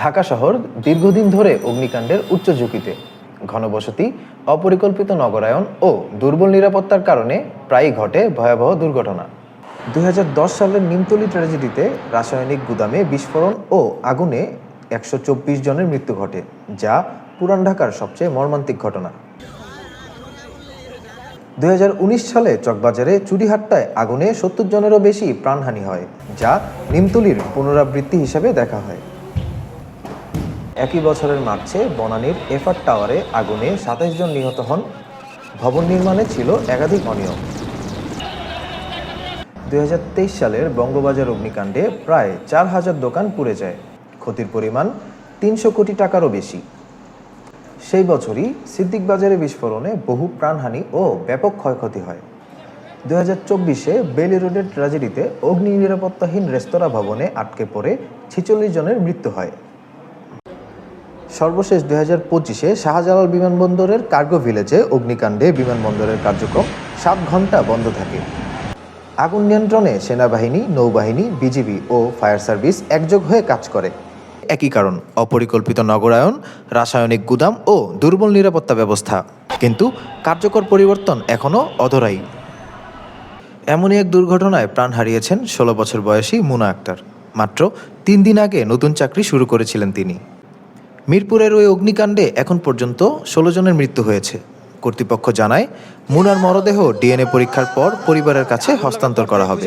ঢাকা শহর দীর্ঘদিন ধরে অগ্নিকাণ্ডের উচ্চ ঝুঁকিতে। ঘনবসতি, অপরিকল্পিত নগরায়ন ও দুর্বল নিরাপত্তার কারণে প্রায়ই ঘটে ভয়াবহ দুর্ঘটনা। দুই হাজার দশ সালের নিমতলি ট্র্যাজেডিতে রাসায়নিক গুদামে বিস্ফোরণ ও আগুনে একশো চব্বিশ জনের মৃত্যু ঘটে, যা পুরান ঢাকার সবচেয়ে মর্মান্তিক ঘটনা। দুই হাজার উনিশ সালে চকবাজারে চুরিহাট্টায় আগুনে সত্তর জনেরও বেশি প্রাণহানি হয়, যা নিমতলির পুনরাবৃত্তি হিসেবে দেখা হয়। একই বছরের মার্চে বনানীর এফার টাওয়ারে আগুনে সাতাশ জন নিহত হন। ভবন নির্মাণে ছিল একাধিক অনিয়ম। দুই হাজার তেইশ সালের বঙ্গবাজার অগ্নিকাণ্ডে প্রায় চার হাজার দোকান পুড়ে যায়। ক্ষতির পরিমাণ তিনশো কোটি টাকারও বেশি। সেই বছরই সিদ্দিক বাজারে বিস্ফোরণে বহু প্রাণহানি ও ব্যাপক ক্ষয়ক্ষতি হয়। দু হাজার চব্বিশে বেলি রোডের ট্র্যাজেডিতে অগ্নি নিরাপত্তাহীন রেস্তোরাঁ ভবনে আটকে পড়ে ছেচল্লিশ জনের মৃত্যু হয়। সর্বশেষ দুই হাজার পঁচিশে শাহজালাল বিমানবন্দরের কার্গো ভিলেজে অগ্নিকাণ্ডে বিমানবন্দরের কার্যক্রম সাত ঘণ্টা বন্ধ থাকে। আগুন নিয়ন্ত্রণে সেনাবাহিনী, নৌবাহিনী, বিজিবি ও ফায়ার সার্ভিস একযোগ হয়ে কাজ করে। একই কারণ, অপরিকল্পিত নগরায়ন, রাসায়নিক গুদাম ও দুর্বল নিরাপত্তা ব্যবস্থা। কিন্তু কার্যকর পরিবর্তন এখনও অধরাই। এমনই এক দুর্ঘটনায় প্রাণ হারিয়েছেন ষোলো বছর বয়সী মুনা আক্তার। মাত্র তিন দিন আগে নতুন চাকরি শুরু করেছিলেন তিনি। মিরপুরের ওই অগ্নিকাণ্ডে এখন পর্যন্ত ষোলো জনের মৃত্যু হয়েছে। কর্তৃপক্ষ জানায়, মুনার মরদেহ ডিএনএ পরীক্ষার পর পরিবারের কাছে হস্তান্তর করা হবে।